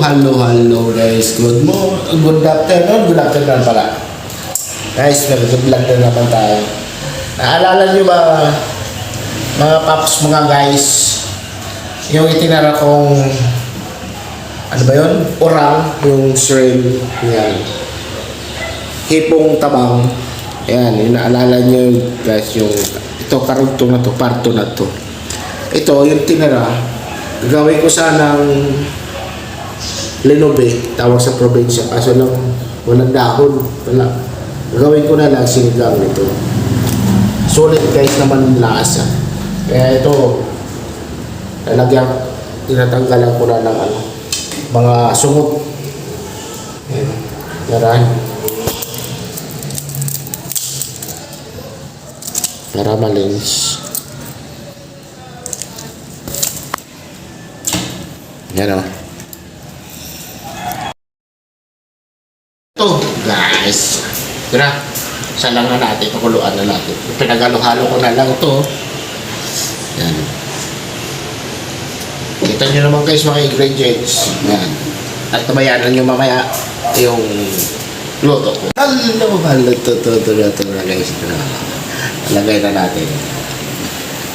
hello, hello guys. Good morning, good afternoon, good afternoon pala. Guys, nag-vlog na naman tayo. Naalala nyo ba, mga paps, mga guys, yung itinara kong, ano ba yun? Orang, yung shrimp, yan. Hipong tabang. Yan, yung naalala nyo guys, yung, ito, karugtong na to, parto na to. Ito, yung tinara, gagawin ko sanang Lenobe, tawag sa probinsya. Kaso lang, walang dahon. Wala. Gagawin ko na lang sinigang nito. Sulit guys naman lasa. Kaya ito, lalagyan, tinatanggalan ko na ng ano, mga sungot. Ayan. Yaran. Para malinis. Yan o. Ito, guys. Tira, isa lang na natin, pakuluan na natin. Pinagalo-halo ko na lang ito. Yan. Kita nyo naman guys mga ingredients. Yan. At tamayanan nyo mamaya yung luto ko. Hello, hello, ito, ito, ito, guys. Ito na. Lagay na natin.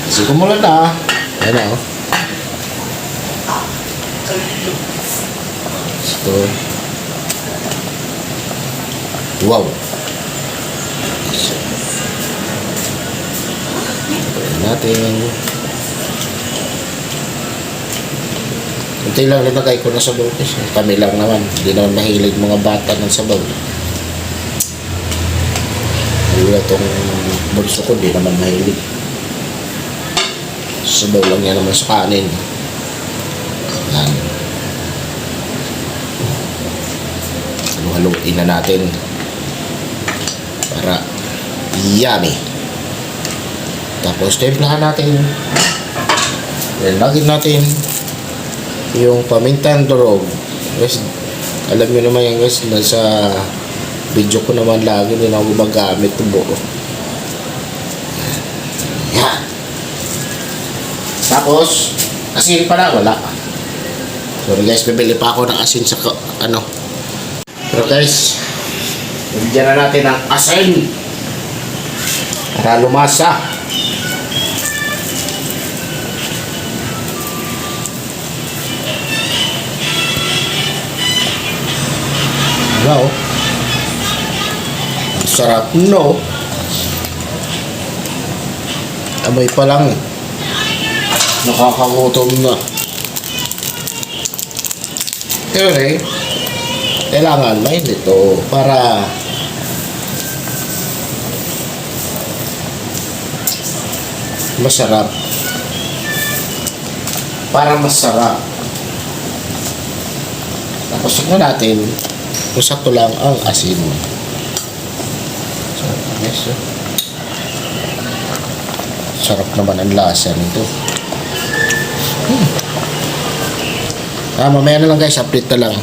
Kasi kumulan na. Yan na, oh. Ito. Wow. Ito natin. Kunti lang nilagay ko na sa bawtis. Kami lang naman. Hindi naman mahilig mga bata ng sabaw. Wala itong bulso ko. Hindi naman mahilig. Sabaw lang yan naman sa kanin. Yan. Haluin na natin para yummy. Tapos templahan natin. Lagyan natin yung pamintang durog. Guys, alam niyo naman yan guys, nasa video ko naman lagi din ako gumagamit ng buo. Yan. Tapos, asin pala, wala. Sorry guys, bibili pa ako ng asin sa ano. Pero guys, bigyan na natin ng asin. Para lumasa. Wow. Ang sarap no. Amoy pa lang eh. Nakakagutom na. Eh, kailangan mainit ito para masarap. Para masarap. Tapos tignan natin kung sakto lang ang asin. So, yes, so. Sarap naman ang lasa nito. Hmm. Ah, mamaya na lang guys, update na lang.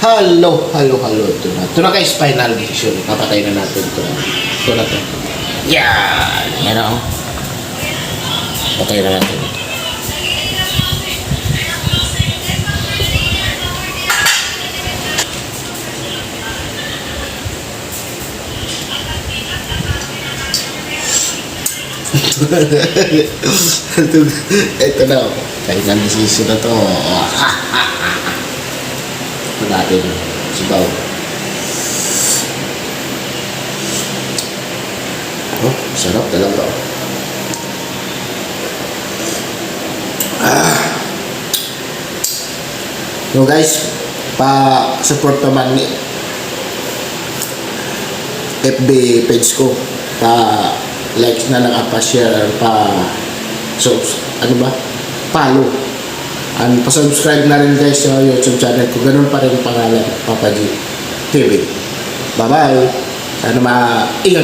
Hello, hello, hello. Ito na. Ito na guys, final decision. Papatay na natin ito na. Ito na to. Yan! Yan oh. Patay na natin. ito na. oh. Final decision na to. Ito natin. Sibaw. Oh, sarap talaga. oh. So guys, pa-support naman ni FB page ko. Pa like na lang pa share pa so ano ba? Follow. And pa-subscribe na rin guys sa YouTube channel ko. Ganun pa rin ang pangalan, Papa G TV. Bye-bye. Sana ma-ingat